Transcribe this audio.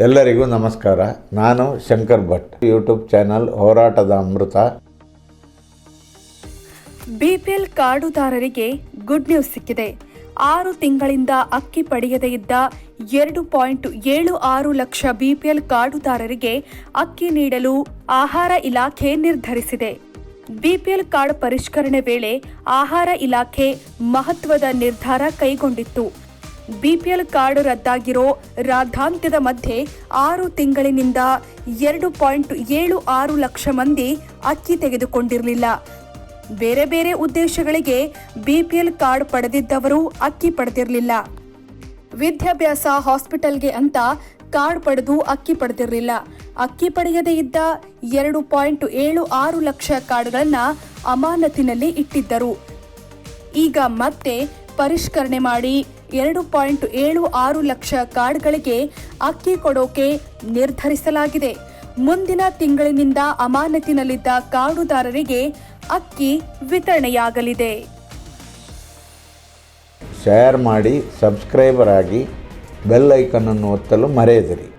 ಎಲ್ಲರಿಗೂ ನಮಸ್ಕಾರ. ನಾನು ಶಂಕರ್ ಭಟ್. ಯೂಟ್ಯೂಬ್ ಚಾನಲ್ ಹೋರಾಟದ ಅಮೃತ. ಬಿಪಿಎಲ್ ಕಾರ್ಡುದಾರರಿಗೆ ಗುಡ್ ನ್ಯೂಸ್ ಸಿಕ್ಕಿದೆ. ಆರು ತಿಂಗಳಿಂದ ಅಕ್ಕಿ ಪಡೆಯದೇ ಇದ್ದ ಎರಡು ಪಾಯಿಂಟ್ ಏಳು ಆರು ಲಕ್ಷ ಬಿಪಿಎಲ್ ಕಾರ್ಡುದಾರರಿಗೆ ಅಕ್ಕಿ ನೀಡಲು ಆಹಾರ ಇಲಾಖೆ ನಿರ್ಧರಿಸಿದೆ. ಬಿಪಿಎಲ್ ಕಾರ್ಡ್ ಪರಿಷ್ಕರಣೆ ವೇಳೆ ಆಹಾರ ಇಲಾಖೆ ಮಹತ್ವದ ನಿರ್ಧಾರ ಕೈಗೊಂಡಿತ್ತು. ಬಿಪಿಎಲ್ ಕಾರ್ಡ್ ರದ್ದಾಗಿರೋ ರಾಧಾಂತ್ಯದ ಮಧ್ಯೆ ಆರು ತಿಂಗಳಿನಿಂದ ಎರಡು ಪಾಯಿಂಟ್ ಏಳು ಆರು ಲಕ್ಷ ಮಂದಿ ಅಕ್ಕಿ ತೆಗೆದುಕೊಂಡಿರಲಿಲ್ಲ. ಬೇರೆ ಬೇರೆ ಉದ್ದೇಶಗಳಿಗೆ ಬಿಪಿಎಲ್ ಕಾರ್ಡ್ ಪಡೆದಿದ್ದವರು ಅಕ್ಕಿ ಪಡೆದಿರಲಿಲ್ಲ. ವಿದ್ಯಾಭ್ಯಾಸ ಹಾಸ್ಪಿಟಲ್ಗೆ ಅಂತ ಕಾರ್ಡ್ ಪಡೆದು ಅಕ್ಕಿ ಪಡೆದಿರಲಿಲ್ಲ. ಅಕ್ಕಿ ಪಡೆಯದೇ ಇದ್ದ ಎರಡು ಪಾಯಿಂಟ್ ಏಳು ಆರು ಲಕ್ಷ ಕಾರ್ಡ್ಗಳನ್ನು ಅಮಾನತಿನಲ್ಲಿ ಇಟ್ಟಿದ್ದರು. ಈಗ ಮತ್ತೆ ಪರಿಷ್ಕರಣೆ ಮಾಡಿ ಎರಡು ಪಾಯಿಂಟ್ ಏಳು ಆರು ಲಕ್ಷ ಕಾರ್ಡ್ಗಳಿಗೆ ಅಕ್ಕಿ ಕೊಡೋಕೆ ನಿರ್ಧರಿಸಲಾಗಿದೆ. ಮುಂದಿನ ತಿಂಗಳಿನಿಂದ ಅಮಾನತಿನಲ್ಲಿದ್ದ ಕಾರ್ಡುದಾರರಿಗೆ ಅಕ್ಕಿ ವಿತರಣೆಯಾಗಲಿದೆ. ಶೇರ್ ಮಾಡಿ ಸಬ್ಸ್ಕ್ರೈಬರ್ ಆಗಿ ಬೆಲ್ ಐಕನನ್ನು ಒತ್ತಲು ಮರೆಯದಿರಿ.